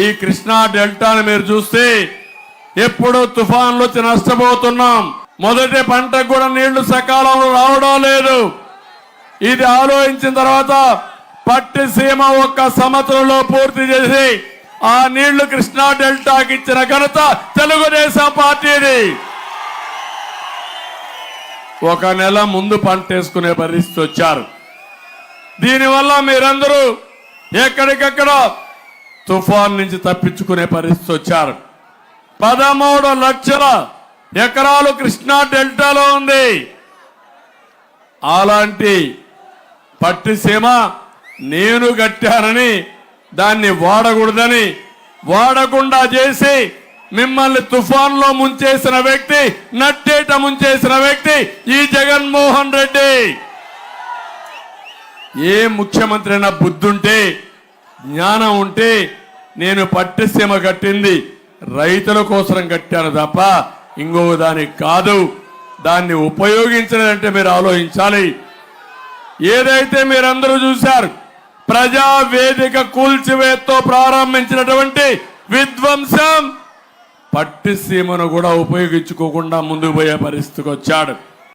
ఈ కృష్ణా డెల్టాను మీరు చూస్తే ఎప్పుడు తుఫాన్లు వచ్చి నష్టపోతున్నాం. మొదటి పంటకు కూడా నీళ్ళు సకాలంలో రావడం లేదు. ఇది ఆలోచించిన తర్వాత పట్టి సీమ ఒక్క సంవత్సరంలో పూర్తి చేసి ఆ నీళ్ళు కృష్ణా డెల్టాకి ఇచ్చిన ఘనత తెలుగుదేశం పార్టీది. ఒక నెల ముందు పంట వేసుకునే పరిస్థితి వచ్చారు. దీనివల్ల మీరందరూ ఎక్కడికక్కడ తుఫాన్ నుంచి తప్పించుకునే పరిస్థితి వచ్చారు. పదమూడు లక్షల ఎకరాలు కృష్ణా డెల్టాలో ఉంది. అలాంటి పట్టిసీమ నేను కట్టానని దాన్ని వాడకూడదని వాడకుండా చేసి మిమ్మల్ని తుఫాన్లో ముంచేసిన వ్యక్తి నట్టేట ముంచేసిన వ్యక్తి ఈ జగన్మోహన్ రెడ్డి. ఏ ముఖ్యమంత్రి అయినా బుద్ధుంటే జ్ఞానం ఉంటే నేను పట్టిసీమ కట్టింది. రైతుల కోసం కట్టాను తప్ప ఇంకో దానికి కాదు. దాన్ని ఉపయోగించలేదంటే మీరు ఆలోచించాలి. ఏదైతే మీరందరూ చూశారు ప్రజా వేదిక కూల్చివేత్తో ప్రారంభించినటువంటి విధ్వంసం పట్టిసీమను కూడా ఉపయోగించుకోకుండా ముందుకు పోయే పరిస్థితికి వచ్చాడు.